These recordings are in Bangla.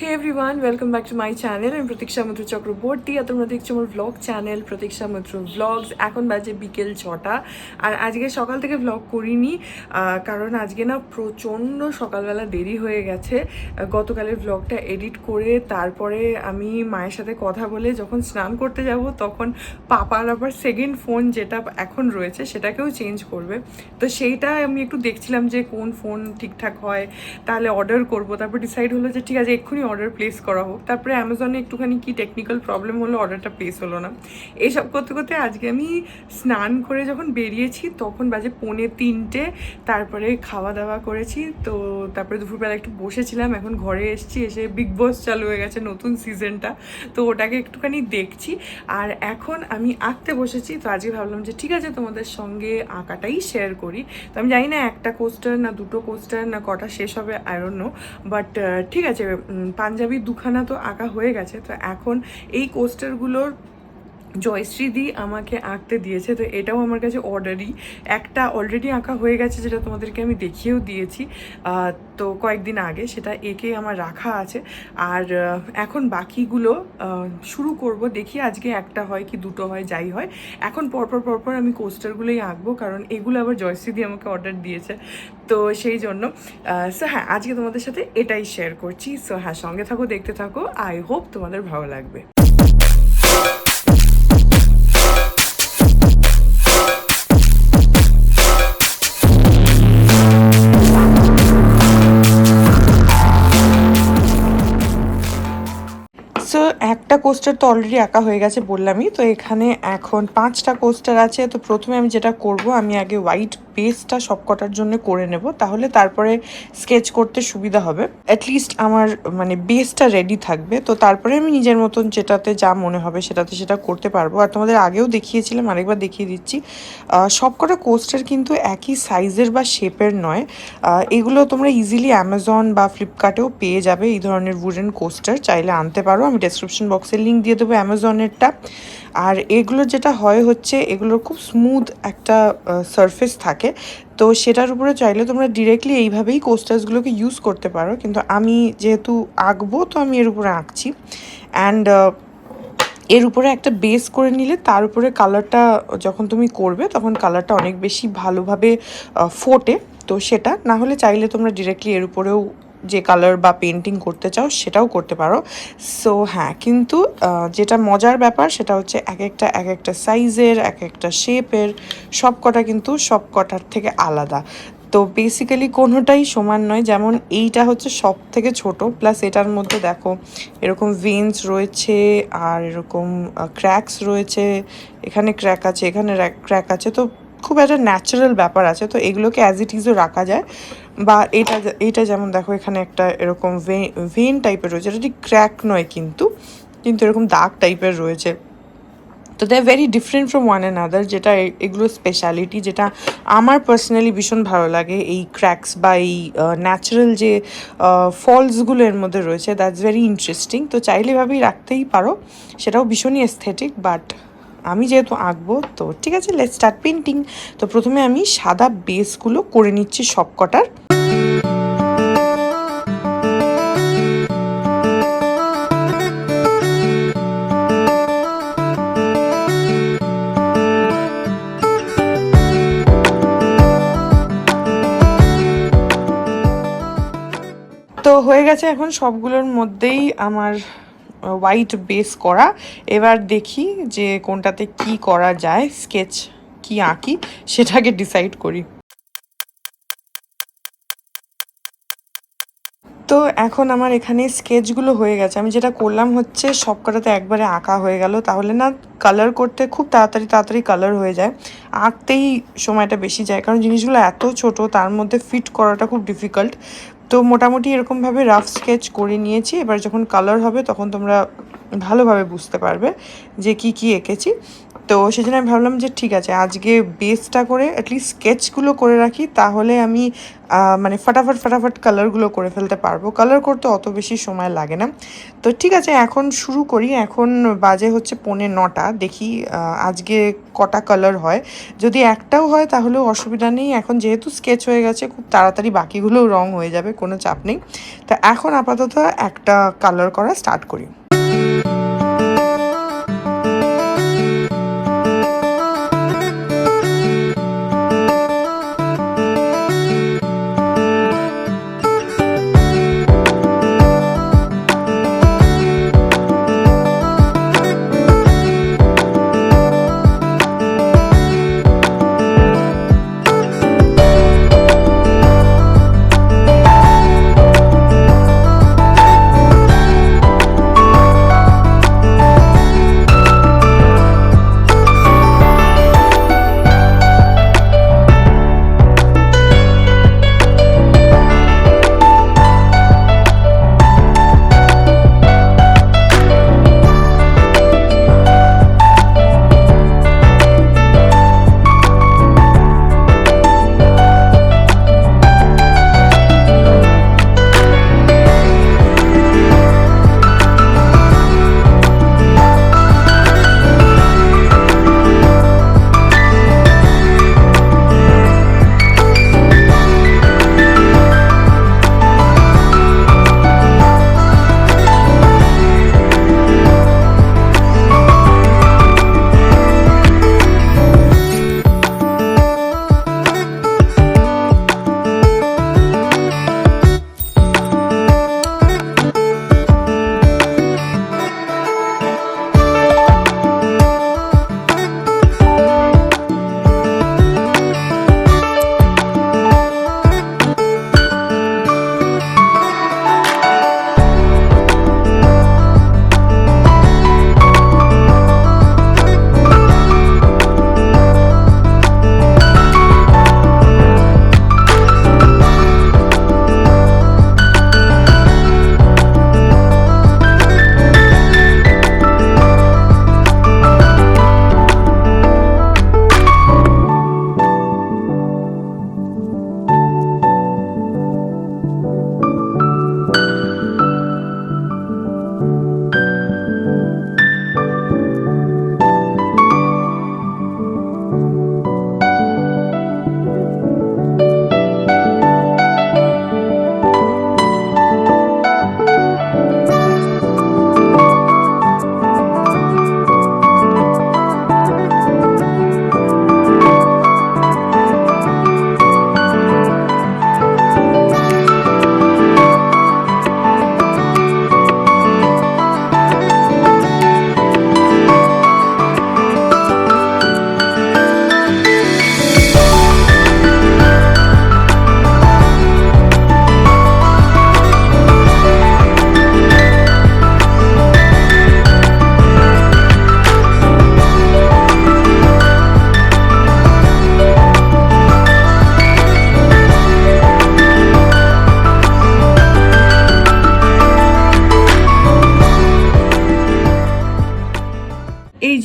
Hey everyone welcome back to my channel আমি প্রতীক্ষা মৈত্র চক্রবর্তী আর তোমরা দেখছ আমার ভ্লগ চ্যানেল প্রতীক্ষা মৈত্র ভ্লগস এখন বাজে বিকেল ছটা, আর আজকে সকাল থেকে ভ্লগ করিনি কারণ আজকে না প্রচণ্ড সকালবেলা দেরি হয়ে গেছে। গতকালের ভ্লগটা এডিট করে তারপরে আমি মায়ের সাথে কথা বলে যখন স্নান করতে যাব, তখন পাপার আবার সেকেন্ড ফোন যেটা এখন রয়েছে, সেটাকেও চেঞ্জ করবে। তো সেইটা আমি একটু দেখছিলাম যে কোন ফোন ঠিকঠাক হয়, তাহলে অর্ডার করব। তারপর ডিসাইড হলো যে ঠিক আছে, এক্ষুনি অর্ডার প্লেস করা হোক। তারপরে অ্যামাজনে একটুখানি কি টেকনিক্যাল প্রবলেম হলো অর্ডারটা প্লেস হলো না। এইসব করতে করতে আজকে আমি স্নান করে যখন বেরিয়েছি, তখন বাজে পৌনে তিনটে। তারপরে খাওয়া দাওয়া করেছি। তো তারপরে দুপুরবেলা একটু বসেছিলাম। এখন ঘরে এসেছি, এসে বিগ বস চালু হয়ে গেছে নতুন সিজনটা তো ওটাকে একটুখানি দেখছি। আর এখন আমি আঁকতে বসেছি। তো আজকে ভাবলাম যে ঠিক আছে, তোমাদের সঙ্গে আঁকাটাই শেয়ার করি। তো আমি জানি না একটা কোস্টার না দুটো কোস্টার না কটা শেষ হবে আয়রন্য বাট ঠিক আছে পাঞ্জাবি দুখানা তো আঁকা হয়ে গেছে তো এখন এই কোস্টারগুলোর জয়শ্রী দি আমাকে আঁকতে দিয়েছে, তো এটাও আমার কাছে অর্ডারই একটা অলরেডি আঁকা হয়ে গেছে যেটা তোমাদেরকে আমি দেখিয়েও দিয়েছি। তো কয়েকদিন আগে সেটা একে আমার রাখা আছে। আর এখন বাকিগুলো শুরু করব। দেখি আজকে একটা হয় কি দুটো হয়, যাই হয়। এখন পরপর পরপর আমি কোস্টারগুলোই আঁকবো, কারণ এগুলো আবার জয়শ্রী দি আমাকে অর্ডার দিয়েছে। তো সেই জন্য সো হ্যাঁ আজকে তোমাদের সাথে এটাই শেয়ার করছি। সো হ্যাঁ সঙ্গে থাকো, দেখতে থাকো। আই হোপ তোমাদের ভালো লাগবে। কোস্টার তো অলরেডি আঁকা হয়ে গেছে বললামই, তো এখানে এখন পাঁচটা কোস্টার আছে। তো প্রথমে আমি যেটা করব, আমি আগে হোয়াইট বেসটা সবকটার জন্য করে নেব, তাহলে তারপরে স্কেচ করতে সুবিধা হবে। অ্যাটলিস্ট আমার মানে বেসটা রেডি থাকবে। তো তারপরে আমি নিজের মতন যেটাতে যা মনে হবে সেটাতে সেটা করতে পারব। আর তোমাদের আগেও দেখিয়েছিলাম, আরেকবার দেখিয়ে দিচ্ছি। সবকটা কোস্টার কিন্তু একই সাইজের বা শেপের নয়। এগুলো তোমরা ইজিলি অ্যামাজন বা ফ্লিপকার্টেও পেয়ে যাবে এই ধরনের উডেন কোস্টার চাইলে আনতে পারো, আমি ডেসক্রিপশন বক্সে লিঙ্ক দিয়ে দেবো অ্যামাজনেরটা আর এগুলো যেটা হয় হচ্ছে, এগুলোর খুব স্মুথ একটা সারফেস থাকে। তো সেটার উপরে চাইলে তোমরা ডিরেক্টলি এইভাবেই কোস্টার্সগুলোকে ইউজ করতে পারো। কিন্তু আমি যেহেতু আঁকবো, তো আমি এর উপরে আঁকছি। অ্যান্ড এর উপরে একটা বেস করে নিলে তার উপরে কালারটা যখন তুমি করবে, তখন কালারটা অনেক বেশি ভালোভাবে ফোটে। তো সেটা না হলে চাইলে তোমরা ডিরেক্টলি এর উপরেও যে কালার বা পেন্টিং করতে চাও, সেটাও করতে পারো। সো হ্যাঁ কিন্তু যেটা মজার ব্যাপার, সেটা হচ্ছে এক একটা এক একটা সাইজের এক একটা শেপের সব কটা কিন্তু সব কটার থেকে আলাদা। তো বেসিক্যালি কোনোটাই সমান নয়, যেমন এইটা হচ্ছে সব থেকে ছোট প্লাস এটার মধ্যে দেখো, এরকম ভেন্স রয়েছে, আর এরকম ক্র্যাকস রয়েছে, এখানে ক্র্যাক আছে, এখানে ক্র্যাক আছে, তো খুব একটা ন্যাচারাল ব্যাপার আছে, তো এগুলোকে অ্যাজ ইট ইজও রাখা যায়। বা এটা এটা যেমন দেখো এখানে একটা এরকম ভেন টাইপের রয়েছে। এটা ঠিক ক্র্যাক নয় কিন্তু কিন্তু এরকম দাগ টাইপের রয়েছে। তো they very different from one and other যেটা এগুলো স্পেশালিটি যেটা আমার পার্সোনালি ভীষণ ভালো লাগে। এই ক্র্যাকস বা এই ন্যাচারাল যে ফলসগুলো এর মধ্যে রয়েছে দ্যাটস ভেরি ইন্টারেস্টিং তো চাইলে এভাবেই রাখতেই পারো। সেটাও ভীষণই এস্থেটিক বাট আমি যেহেতু আঁকবো, তো ঠিক আছে লেট স্টার্ট পেন্টিং তো প্রথমে আমি সাদা বেসগুলো করে নিচ্ছি সব কটার তো হয়ে গেছে এখন সবগুলোর মধ্যেই আমার হোয়াইট বেস করা। এবার দেখি যে কোনটাতে কি করা যায় স্কেচ কি আঁকি, সেটাকে ডিসাইড করি। তো এখন আমার এখানে স্কেচগুলো হয়ে গেছে। আমি যেটা করলাম হচ্ছে সব কটাতে একবারে আঁকা হয়ে গেল। তাহলে না কালার করতে খুব তাড়াতাড়ি তাড়াতাড়ি কালার হয়ে যায়। আঁকতেই সময়টা বেশি যায়, কারণ জিনিসগুলো এত ছোট, তার মধ্যে ফিট করাটা খুব ডিফিকাল্ট তো মোটামুটি এরকমভাবে রাফ স্কেচ করে নিয়েছি। এবার যখন কালার হবে তখন তোমরা ভালোভাবে বুঝতে পারবে যে কি কি এঁকেছি। তো সেই জন্য আমি ভাবলাম যে ঠিক আছে, আজকে বেসটা করে অ্যাটলিস্ট স্কেচগুলো করে রাখি, তাহলে আমি মানে ফটাফট ফটাফট কালারগুলো করে ফেলতে পারব। কালার করতে অত বেশি সময় লাগে না। তো ঠিক আছে, এখন শুরু করি। এখন বাজে হচ্ছে পৌনে নটা। দেখি আজকে কটা কালার হয়। যদি একটাও হয় তাহলেও অসুবিধা নেই। এখন যেহেতু স্কেচ হয়ে গেছে, খুব তাড়াতাড়ি বাকিগুলোও রং হয়ে যাবে, কোনো চাপ নেই। তো এখন আপাতত একটা কালার করা স্টার্ট করি।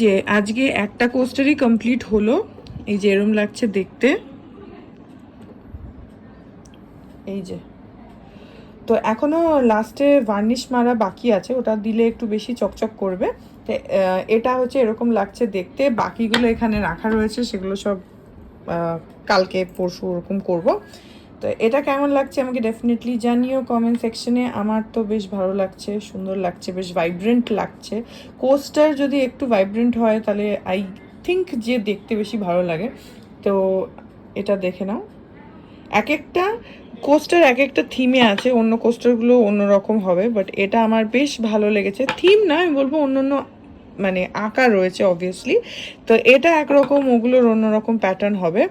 যে আজকে একটা কোস্টারই কমপ্লিট হলো। এই যে এরম লাগছে দেখতে। এই যে। তো এখনও লাস্টে ভার্নিশ মারা বাকি আছে, ওটা দিলে একটু বেশি চকচক করবে। এটা হচ্ছে এরকম লাগছে দেখতে। বাকিগুলো এখানে রাখা রয়েছে, সেগুলো সব কালকে, পরশু ওরকম করব। তো এটা কেমন লাগছে আমাকে ডেফিনেটলি জানিও কমেন্ট সেকশনে আমার তো বেশ ভালো লাগছে, সুন্দর লাগছে, বেশ ভাইব্রেন্ট লাগছে। কোস্টার যদি একটু ভাইব্রেন্ট হয়, তাহলে আই থিঙ্ক যে দেখতে বেশি ভালো লাগে। তো এটা দেখে নাও। এক একটা কোস্টার এক একটা থিমে আছে, অন্য কোস্টারগুলো অন্যরকম হবে বাট এটা আমার বেশ ভালো লেগেছে। থিম না, আমি বলব অন্য অন্য মানে আঁকা রয়েছে অবভিয়াসলি তো এটা একরকম, ওগুলোর অন্যরকম প্যাটার্ন হবে।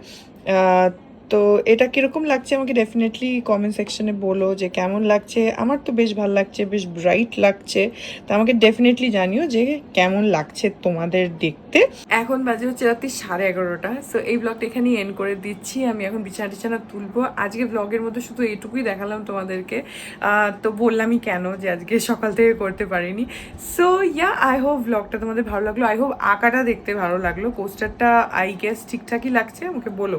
তো এটা কীরকম লাগছে আমাকে ডেফিনেটলি কমেন্ট সেকশনে বলো যে কেমন লাগছে? আমার তো বেশ ভালো লাগছে, বেশ ব্রাইট লাগছে। তো আমাকে ডেফিনেটলি জানিও যে কেমন লাগছে তোমাদের দেখতে। এখন বাজে হচ্ছে রাত্রি সাড়ে এগারোটা। সো এই ব্লগটা এখানেই এন্ড করে দিচ্ছি। আমি এখন বিছানা টিছানা তুলবো। আজকে ব্লগের মধ্যে শুধু এইটুকুই দেখালাম তোমাদেরকে। তো বললামই কেন যে আজকে সকাল থেকে করতে পারিনি। সো ইয়া আই হোপ ব্লগটা তোমাদের ভালো লাগল। আই হোপ আঁকাটা দেখতে ভালো লাগল। পোস্টারটা আই গেস ঠিকঠাকই লাগছে। আমাকে বলো।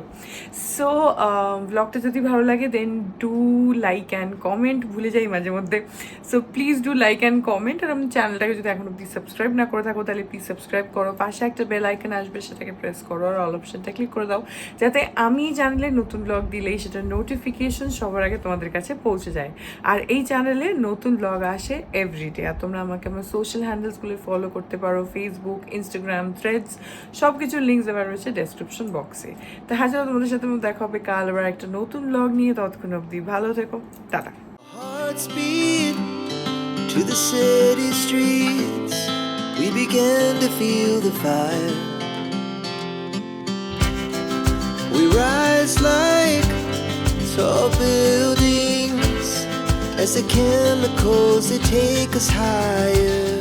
সো ব্লগটা যদি ভালো লাগে then do like and comment ভুলে যাই মাঝে মধ্যে। So please do like and comment আর আমার চ্যানেলটাকে যদি এখন অব্দি সাবস্ক্রাইব না করে থাকো, তাহলে প্লিজ সাবস্ক্রাইব করো। পাশে একটা বেল আইকন আসবে, সেটাকে প্রেস করো, আর অল অপশনটা ক্লিক করে দাও, যাতে আমি জানলে নতুন ব্লগ দিলেই সেটা নোটিফিকেশন সবার আগে তোমাদের কাছে পৌঁছে যায়। আর এই চ্যানেলে নতুন ব্লগ আসে এভরিডে আর তোমরা আমাকে আমার সোশ্যাল হ্যান্ডেলসগুলো ফলো করতে পারো ফেসবুক ইনস্টাগ্রাম থ্রেডস সব কিছুর লিঙ্কস দেওয়া রয়েছে ডেসক্রিপশন বক্সে তো হ্যাঁ তোমাদের সাথে দেখা হবে কাল আবার একটা নতুন ব্লগ নিয়ে ততক্ষণ অবধি ভালো থেকো tata Hearts beat to the city streets. We began to feel the fire. We rise like tall buildings as the chemicals they take us higher.